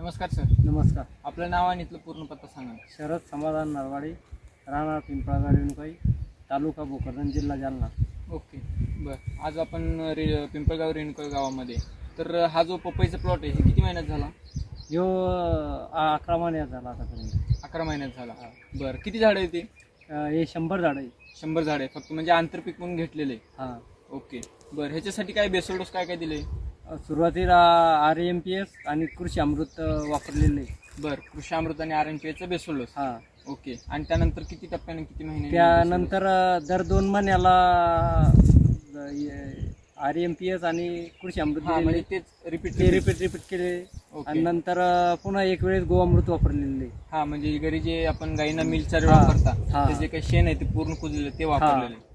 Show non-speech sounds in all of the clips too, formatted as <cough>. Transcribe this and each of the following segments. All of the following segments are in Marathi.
नमस्कार सर. नमस्कार. आपलं नाव आणि इथलं पूर्ण पत्ता सांगा. शरद समाधान नरवाडी राहणार पिंपळगाव रेणुकाई तालुका भोकरदन जिल्हा जालना. ओके. बरं. आज आपण रे पिंपळगाव रेणुका गावामध्ये. तर हा जो पपईचा प्लॉट आहे हे किती महिन्यात झाला? अं, अकरा महिन्यात झाला आतापर्यंत अकरा महिन्यात झाला. बरं. किती झाडं आहे ते? अं, हे शंभर झाड आहे. शंभर झाडं आहे. फक्त म्हणजे आंतरपीक म्हणून घेतलेले. हां. ओके. बरं. ह्याच्यासाठी काय बेसल डोस काय काय दिले सुरुवातीला आर एम पी एस आणि कृषी अमृत वापरलेले. बरं कृषी अमृत आणि आर एन पी एचं बेसल डोस हां. ओके. आणि त्यानंतर किती टप्प्याने किती महिने त्यानंतर दर दोन महिन्याला आर एम पी एस आणि कृषी अमृत हा म्हणजे दिलेले. तेच रिपीट ते रिपीट रिपीट केले. ओके. आणि नंतर पुन्हा एक वेळेस गोअमृत वापरलेले. हा म्हणजे घरी जे आपण गाईंना मिल चार हा, वापरता हा. ते जे काही शेण आहे ते पूर्ण कुजलेलं ते वापरलेले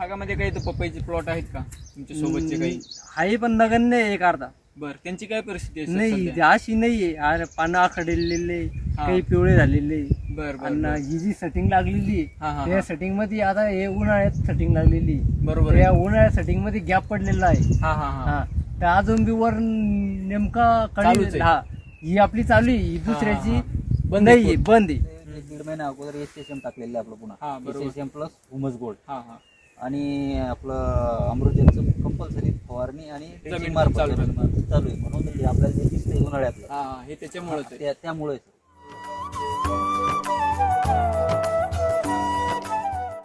भागामध्ये काही पपईचे प्लॉट आहेत का तुमच्या सोबतचे काही आहे पण नगण्य आहे एक अर्धा बर त्यांची काय परिस्थिती आहे सर नाही सध्या? अशी नाहीये अरे पानं आखडलेले. काही पिवळे झालेले बर बर आणि. ही जी सेटिंग लागलेली हा, हा, त्या हा. सेटिंगमध्ये आता हे उन्हाळ्यात सेटिंग लागलेली बरोबर आहे. त्या उन्हाळ्यात सेटिंगमध्ये गॅप पडलेला आहे हा हा हा हा तर अजून बी वर नेमका चालूच कळी आहे. हा ही आपली चालू आहे ही दुसऱ्याची हा. बंद आहे. बंद आहे एक दीड महिना अगोदर एस एस एम टाकलेलं आहे आपलं हा, पुन्हा बरोबर. S S M plus humus gold हा हा आणि आपलं अमृतजनचं कंपल्सरी फवारणी आणि ड्रेसिंग मार्फत चालू आहे. चालू म्हणून ते आपल्याला जे दिसतंय उन्हाळ्यातलं. हा हा, हे त्याच्यामुळेच आहे. त्या- त्यामुळे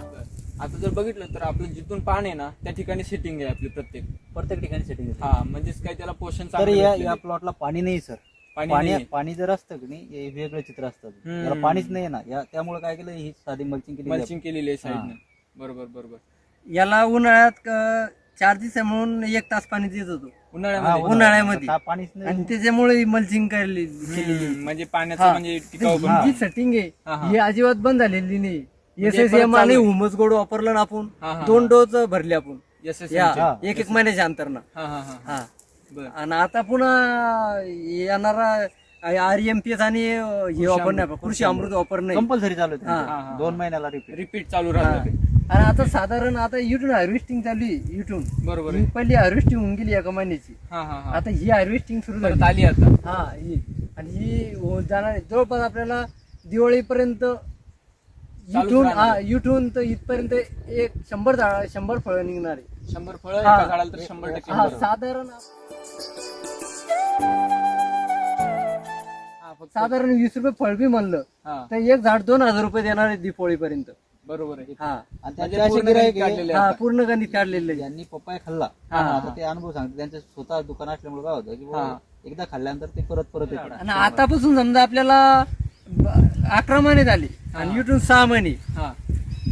बर. आता जर बघितलं तर आपलं जिथून पान आहे ना त्या ठिकाणी सेटिंग आहे आपली प्रत्येक. प्रत्येक ठिकाणी सेटिंग हा म्हणजेच काय त्याला पोषण तर चांगलं या भेटलेलं या आहे. प्लॉटला पाणी नाही सर. पाणी पाणी नाहीये. पाणी जर असतं की नाही हे वेगळं चित्र असतं. हम्म. त्याला पाणीच नाही ना. या त्यामुळे काय केलं ही साधी मल्चिंग केली मल्चिंग केलेली आहे साईडने बरोबर बरोबर. याला उन्हाळ्यात चार दिवस म्हणून एक तास पाणी देत होतो उन्हाळ्यामध्ये उन्हाळ्यामध्ये. पाणीच नाही आणि त्याच्यामुळे मल्चिंग केली केलेली हम्म, म्हणजे पाण्याचं हा. म्हणजे टिकाऊ ही पण जी सेटिंग हा, आहे हा. ही अजिबात बंद झालेली नाही एस म्हणजे एस परत एम चालू आणि. हुमस गोड वापरलं ना आपण हा, हा, दोन. डोस भरले आपण या. हा. एक एक महिन्याच्या अंतरनं हा हा हा हा बर आणि आता पुन्हा येणारा आर एम पी एस आणि हे वापरणे कृषी अमृत वापरणे कंपल्सरी चालू आहे हा. हा, हा. दोन महिन्याला रिपीट रिपीट चालू हा. आणि आता साधारण आता युटून हार्वेस्टिंग चालू आहे युटून बरोबर आहे. पहिली हार्वेस्टिंग होऊन गेली एका महिन्याची. हा हा हा. आता ही हार्वेस्टिंग सुरू परत झाली. आली आता. हा ही. आणि ही हो- जाणार आहे. जवळपास आपल्याला दिवाळीपर्यंत चालूच इथून राहणार. हा इथून तर इथपर्यंत एक शंभर झाड शंभर फळं निघणार आहे. शंभर फळं हा. झाडाला तर शंभर टक्के हा बरोबर. साधारण हा, फक्त- साधारण वीस रुपये फळ बी म्हणलं हा. तर एक झाड दोन हजार रुपये देणार आहे दिपोळीपर्यंत. बरोबर आहे. हा. आणि म्हणजे त्यांचे असे पूर्ण गिऱ्हाईक गणित आहे, काढलेले हा. पूर्ण गणित काढलेलं. आहे ज्यांनी पप्पाय खाल्ला. हा, हा, आता ते अनुभव सांगते त्यांचं स्वतः दुकान असल्यामुळे काय होतं की बुवा, हा. एकदा खाल्ल्यानंतर ते परत परत येतात. आणि आतापासून समजा आपल्याला ब- अकरा महिने झाले आणि इथून सहा महिने. हा.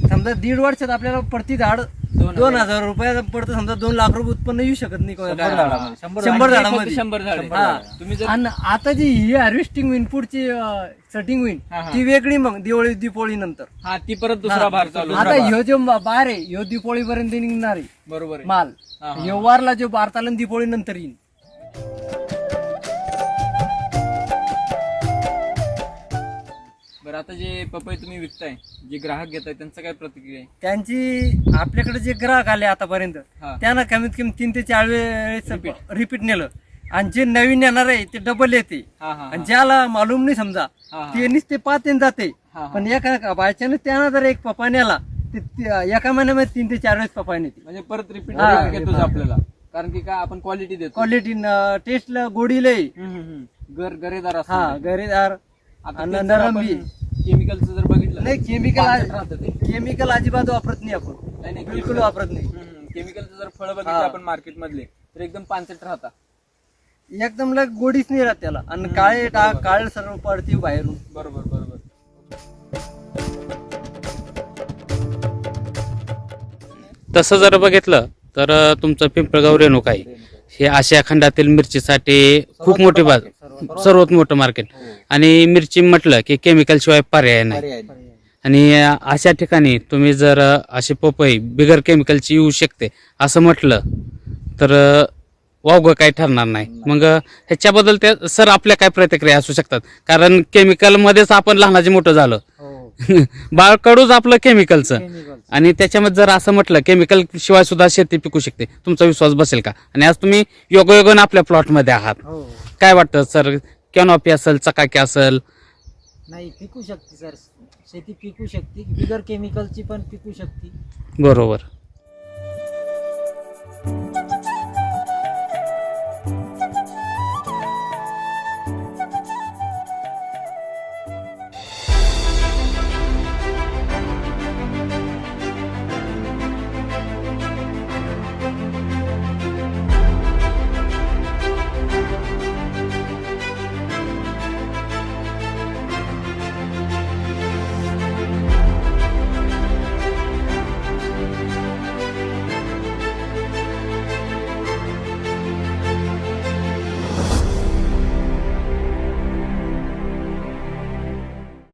समजा दीड वर्षात आपल्याला प्रति झाड दोन हजार. रुपये पडतं समजा दोन लाख रुपये उत्पन्न येऊ शकत नाही कोणाला. शंभर झाडामध्ये, शंभर शंभर आणि झाडामध्ये. फक्त शंभर झाड. हा. तुम्ही जर आणि आता जी ही हार्वेस्टिंग होईन पुढची सेटिंग होईन हा, हा. ती वेगळी मग दिवाळी दीपोळी नंतर. हा ती परत दुसरा भार चालू आता ह्यो जो बार आहे ह्यो दीपोळी पर्यंत निघणार. आहे बरोबर आहे. माल. हा, हा. ह्यो वारला जो बारताला दीपोळी नंतर येईल बरं आता जे पपई तुम्ही विकताय जे ग्राहक घेताय त्यांचं काय प्रतिक्रिया आहे त्यांची आपल्याकडे जे ग्राहक आले आतापर्यंत हा. त्यांना कमीत कमी तीन ते चार वेळेस रिपीट नेलं आणि जे नवीन येणार आहे ते डबल येते हा हा आणि ज्याला मालूम नाही समजा हा, हा. ते नुसते पाच आणि जाते हा, हा. पण एका बायच्यानं त्यानं जर एक पप्पा नेला ते ते एका महिन्यामध्ये तीन ते चार वेळेस पप्पा नेते म्हणजे परत रिपीट हा. घेतोच आपल्याला कारण की काय आपण क्वालिटी देतो क्वालिटी टेस्टला गोडी लय हम्म, हम्म, हम्म. गर गरेदार हा ते. गरेदार आणि नरम बी. केमिकलचं जर बघितलं नाही केमिकल राहतं ते. केमिकल अजिबात वापरत नाही आपण. नाही, नाही, बिलकुल chemical. वापरत नाही. हम्म, केमिकलचं जर फळ बघितलं हा. आपण मार्केट मधले तर एकदम पानसट राहता. एकदम लग गोडीच नाही राहत त्याला. आणि काळे काळे सर्व पडते बाहेरून. बरोबर बरोबर. तसं जर बघितलं तर तुमचं पिंपळगाव रेणुका आहे हे आशिया खंडातील मिरचीसाठी खूप मोठी बाजार सर्वात मोठं मार्केट आणि मिरची म्हटलं की केमिकल शिवाय पर्याय नाही. पर्याय नाही. आणि अशा ठिकाणी तुम्ही जर अशी पपई बिगर केमिकलची येऊ शकते असं म्हटलं तर वावगं काही ठरणार नाही. मग ह्याच्याबद्दल ते सर आपल्या काय प्रतिक्रिया असू शकतात? कारण केमिकल मध्येच आपण लहानाचे मोठं झालं. <laughs> बाळकडूच आपलं केमिकलचं केमिकल आणि त्याच्यामध्ये जर असं म्हटलं केमिकल शिवाय सुद्धा शेती पिकू शकते. तुमचा विश्वास बसेल का? आणि आज तुम्ही योगायोगाने आपल्या प्लॉटमध्ये आहात. हो. काय वाटतं सर? कॅनॉपी असेल चकाकी असेल? नाही पिकू शकते सर. शेती पिकू शकते. बिगर केमिकलची पण पिकू शकते. बरोबर.